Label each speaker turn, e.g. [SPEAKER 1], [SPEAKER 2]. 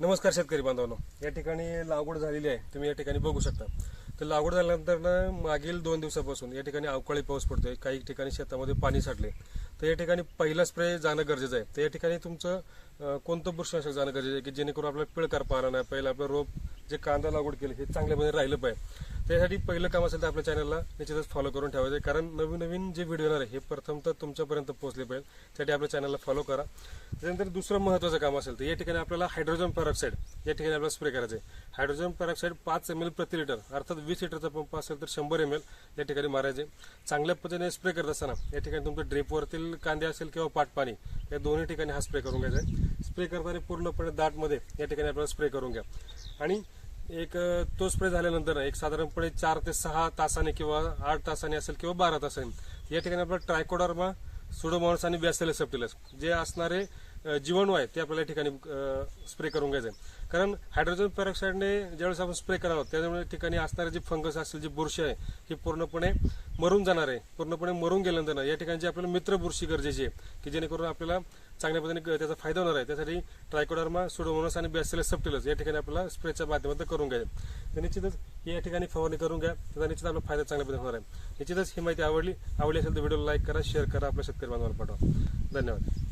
[SPEAKER 1] नमस्कार शेतकरी बांधवांनो. या ठिकाणी लागवड झालेली आहे. तुम्ही या ठिकाणी बघू शकता. तर लागवड झाल्यानंतर ना मागील दोन दिवसापासून या ठिकाणी अवकाळी पाऊस पडतोय. काही ठिकाणी शेतामध्ये पाणी साठले. तर या ठिकाणी पहिला स्प्रे जाणं गरजेचं आहे. तर या ठिकाणी तुमचं कोणतं बुरशीनाशक जाणं गरजेचं आहे? की जेणेकरून आपल्याला पिळकार पाहणार नाही. पहिलं आपलं रोप जे कांदा लागवड केलं हे चांगल्यामध्ये राहिलं पाहिजे. त्यासाठी पहिलं काम असेल तर आपल्या चॅनलला निश्चितच फॉलो करून ठेवायचं आहे. कारण नवीन नवीन जे व्हिडिओ येणार आहे हे प्रथम तर तुमच्यापर्यंत पोहोचले पाहिजे. त्यासाठी आपल्या चॅनलला फॉलो करा. त्यानंतर दुसरं महत्त्वाचं काम असेल तर या ठिकाणी आपल्याला हायड्रोजन पेरॉक्साईड या ठिकाणी आपल्याला स्प्रे करायचं आहे हायड्रोजन पेरॉक्साईड पाच एम एल प्रति लिटर अर्थात वीस लिटरचा पंप असेल तर शंभर एम एल या ठिकाणी मारायचे. चांगल्या पद्धतीने स्प्रे करत असताना या ठिकाणी तुमच्या ड्रेपवरतील कांदे असेल किंवा पाटपाणी या दोन्ही ठिकाणी हा स्प्रे करून घ्यायचा आहे. स्प्रे करताना पूर्णपणे दाटमध्ये या ठिकाणी आपल्याला स्प्रे करून घ्या. आणि एक तो स्प्रे झाल्यानंतर एक साधारणपणे चार ते सहा तासाने किंवा आठ तासाने असेल किंवा बारा तासाने या ठिकाणी आपल्याला ट्रायकोडर्मा सुडोमॉन्स आणि बॅसेलस सेप्टिलस जे असणारे जीवाणू आहेत ते आपल्याला या ठिकाणी स्प्रे करून घ्यायचे आहे. कारण हायड्रोजन पेरॉक्साईडने ज्यावेळेस आपण स्प्रे करावं त्यामुळे ठिकाणी असणारे जे फंगस असेल जी बुरशी आहे ही पूर्णपणे मरून जाणार आहे. पूर्णपणे मरून गेल्यानंतर या ठिकाणी आपल्याला मित्र बुरशी गरजेची आहे की जेणेकरून आपल्याला चांगल्या पद्धतीने त्याचा फायदा होणार आहे. त्यासाठी ट्रायकोडर्मा सुडोमोनस आणि बॅसिलस सेप्टिलस या ठिकाणी आपल्याला स्प्रेच्या माध्यमातून करून घ्यायचे निश्चितच ही या ठिकाणी फवारणी करून घ्या. त्याचा निश्चित आपला फायदा चांगल्या पद्धतीने होणार आहे. निश्चितच ही माहिती आवडली आवडली असेल तर व्हिडिओला लाईक करा शेअर करा आपल्या शेतकरी बांधवांना पाठवा. धन्यवाद.